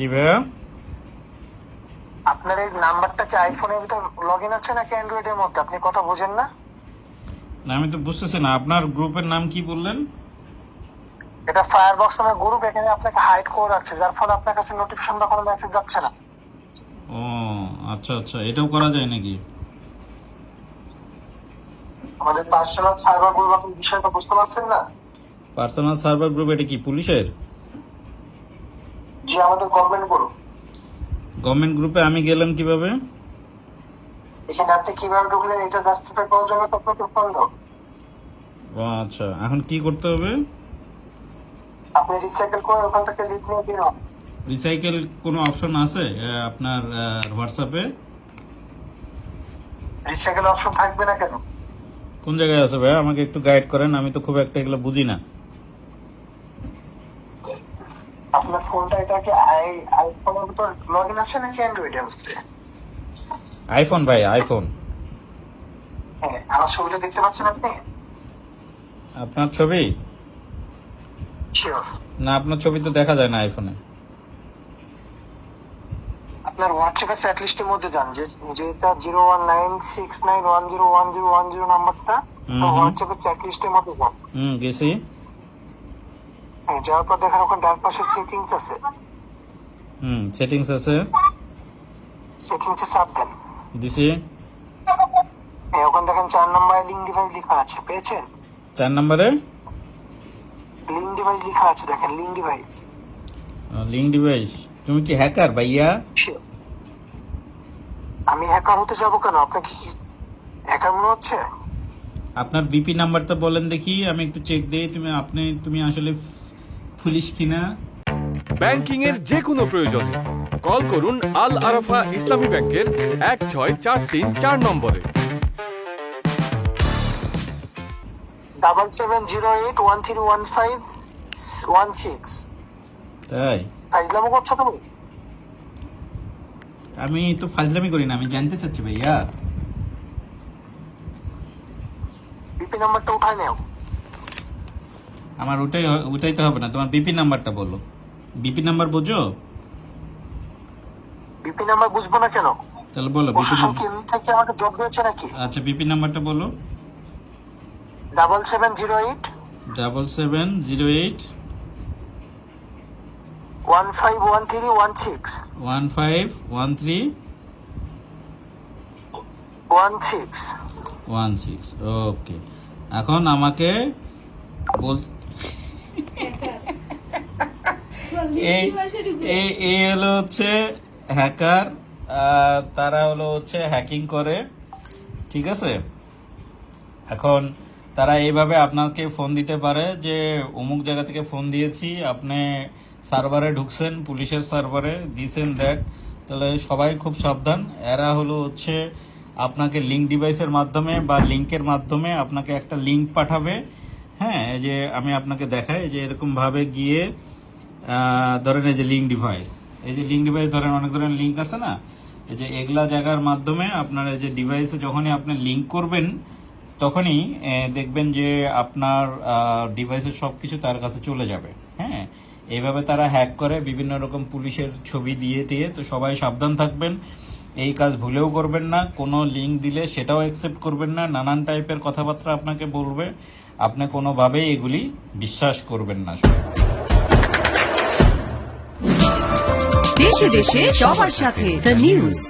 জি ভাইয়া। আপনার এই নাম্বারটা কি আইফোনের ভিতর লগ ইন আছে নাকি অ্যান্ড্রয়েডের মধ্যে? আপনি কথা বোঝেন না। না আমি তো বুঝতেছি না আপনার গ্রুপের নাম কি বললেন? এটা ফায়ারবক্স নামের গ্রুপ এখানে আপনাকে হাইড করে রাখছে যার ফলে আপনার কাছে নোটিফিকেশন বা কোনো মেসেজ যাচ্ছে না। ও আচ্ছা আচ্ছা এটাও করা যায় নাকি? আমাদের পার্সোনাল সার্ভার গ্রুপ আপনি বিষয়টা বুঝতে পারছেন না? পার্সোনাল সার্ভার গ্রুপ এটা কি পুলিশের? যে আমাদের গভর্নমেন্ট গ্রুপ গভর্নমেন্ট গ্রুপে আমি গেলাম কীভাবে? এখানে আপনি কীভাবে ঢুকলেন এটা জাস্টিফাই করার জন্য তো ফোন দাও আচ্ছা। এখন কি করতে হবে? আপনি রিসাইকেল করে ওখান থেকে লিখ নিয়ে হন। রিসাইকেল কোনো অপশন আছে আপনার হোয়াটসঅ্যাপে রিসাইকেল অপশন থাকবে না কেন? কোন জায়গায় আছে ভাইয়া? আমাকে একটু গাইড করেন আমি তো খুব একটা এগুলো বুঝি না। আপনার ফোনটা এটাকে আই আইফোনের ভিতর লগ ইন আছে নাকি অ্যান্ড্রয়েডে আছে আইফোন ভাই আইফোন হ্যাঁ আমার ছবিটা দেখতে পাচ্ছেন আপনি? আপনার ছবি? শিওর না আপনার ছবি তো দেখা যায় না আইফোনে আপনার হোয়াটসঅ্যাপে সেট লিস্টের মধ্যে যান যে যেটা zero one nine six nine one zero one zero one zero নাম্বারটা তো। হোয়াটসঅ্যাপে চ্যাট লিস্টের মধ্যে যান। হুম গেছি। যাওয়ার পর দেখেন ওখানে ডান পাশে সেটিংস আছে। হুম সেটিংস আছে। সেটিংসে চাপ দেন দিছি। ওখানে দেখেন চার নম্বরে লিঙ্ক ডিভাইস লেখা আছে পেয়েছেন? চার নম্বরে? লিঙ্ক ডিভাইস লেখা আছে দেখেন লিঙ্ক ডিভাইস লিঙ্ক ডিভাইস তুমি কি হ্যাকার ভাইয়া? আমি হ্যাকার হতে যাব কেন? আপনাকে কি হ্যাকার মনে হচ্ছে? আপনার বিপি নাম্বারটা বলেন দেখি আমি একটু চেক দিই তুমি আপনি তুমি আসলে পুলিশ কিনা? ব্যাংকিং এর যে কোনো প্রয়োজনে কল করুন আল আরাফা ইসলামী ব্যাংকের এক ছয় চার তিন চার নম্বরে। Double seven zero eight one three one five one six. তাই? ফাইজলামো করছ তুমি? আমি তো ফাজলামি করি না আমি জানতে চাচ্ছি ভাইয়া। বিপি নাম্বারটা উঠায় নেও। আমার ওটাই হ- ওটাই তো হবে না। তোমার বিপি নাম্বারটা বলো। বিপি নাম্বার বোঝো? বিপি নাম্বার বুঝব না কেন? তাহলে বলো বিপি কি থেকে আমাকে জব দিয়েছে নাকি? আচ্ছা বিপি নাম্বারটা বলো। Double seven zero eight double seven zero eight one five one three one six one five one three one six one six okay এখন আমাকে বল এই এই এই হলো হচ্ছে হ্যাকার তারা হলো হচ্ছে হ্যাকিং করে ঠিক আছে? এখন তারা এইভাবে আপনাকে ফোন দিতে পারে যে অমুক জায়গা থেকে ফোন দিয়েছি আপনি সার্ভারে ঢুকছেন পুলিশের সার্ভারে দিছেন দেখ। তাহলে সবাই খুব সাবধান। এরা হলো হচ্ছে আপনাকে লিঙ্ক ডিভাইসের মাধ্যমে বা লিঙ্কের মাধ্যমে আপনাকে একটা লিঙ্ক পাঠাবে। হ্যাঁ এই যে আমি আপনাকে দেখাই যে এরকম ভাবে গিয়ে ধরেন এই যে লিঙ্ক ডিভাইস এই যে লিঙ্ক ডিভাইস ধরেন অনেক ধরনের লিঙ্ক আছে না? এই যে এগুলা জায়গার মাধ্যমে আপনার এই যে ডিভাইসে যখনই আপনি লিঙ্ক করবেন, তখনই দেখবেন যে আপনার ডিভাইসের সব কিছু তার কাছে চলে যাবে হ্যাঁ? এইভাবে তারা হ্যাক করে, বিভিন্ন রকম পুলিশের ছবি দিয়ে টিয়ে তো সবাই সাবধান থাকবেন। এই কাজ ভুলেও করবেন না, কোনো লিঙ্ক দিলে সেটাও অ্যাকসেপ্ট করবেন না, নানান টাইপের কথাবার্তা আপনাকে বলবে, আপনি কোনোভাবেই এগুলি বিশ্বাস করবেন না। দেশে দেশে সবার সাথে দ্য নিউজ